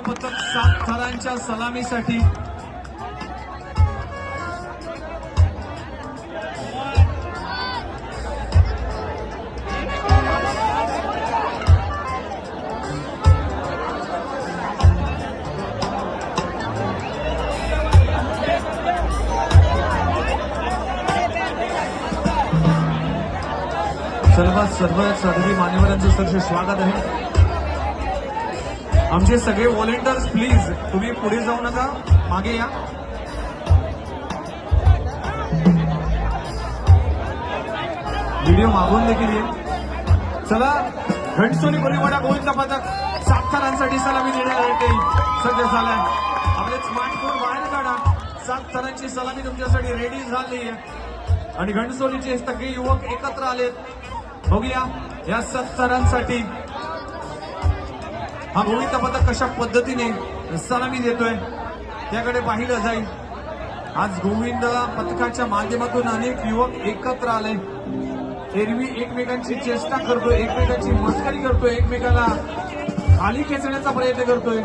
पदक सात थरांच्या सलामीसाठी. सर्व सर्व सर्व मान्यवरांचं सरसे स्वागत आहे. आमचे सगळे व्हॉलेंटियर्स प्लीज तुम्ही पुढे जाऊ नका. मागे या. व्हिडिओ मागून देखील ये. चला घंटसोली कोलीवाडा गोविंद पथक? सात थरांसाठी सलामी येईल सज्ज झालाय. आपले स्मार्टफोन बाहेर काढा. सात थरांची सलामी तुमच्यासाठी रेडी झाली आहे. आणि घणसोलीचे सगळे युवक एकत्र आलेत. बघूया या सात थरांसाठी हा गोविंद पथक कशा पद्धतीने सलामी देतोय त्याकडे पाहिलं जाईल. आज गोविंद पथकाच्या माध्यमातून अनेक युवक एकत्र आले. एरवी एकमेकांची चेष्टा करतोय एकमेकांची मस्करी करतोय एकमेकाला खाली खेचण्याचा प्रयत्न करतोय.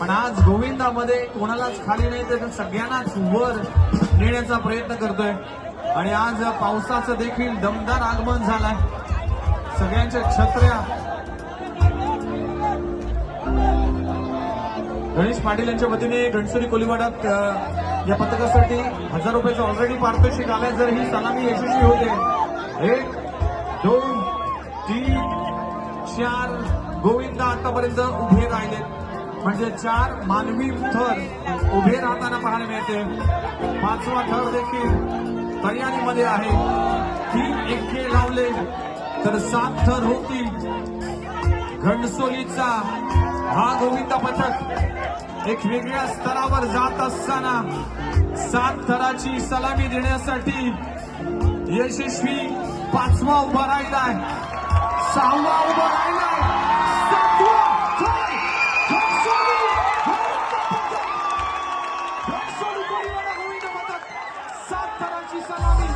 पण आज गोविंदामध्ये कोणालाच खाली नाही तर सगळ्यांनाच वर नेण्याचा प्रयत्न करतोय. आणि आज पावसाचं देखील दमदार आगमन झालंय. सगळ्यांच्या छत्र्या गणेश पाटील यांच्या वतीने घणसोली कोलीवाडात या पथकासाठी हजार रुपयाचं ऑलरेडी पारितोषिक आलंय. जर ही सलामी यशस्वी होते एक दोन तीन चार गोविंद आतापर्यंत उभे राहिले. म्हणजे चार मानवी थर उभे राहताना पाहायला मिळते. पाचवा थर देखील तयारीमध्ये आहे. तीन एके लावले तर सात थर होतील. घणसोलीचा हा गोविंद पथक एक वेगळ्या स्तरावर जात असताना सात थराची सलामी देण्यासाठी यशस्वी पाचवा उभा राहिलाय. सहावा उभा राहिला आहे सात थराची सलामी.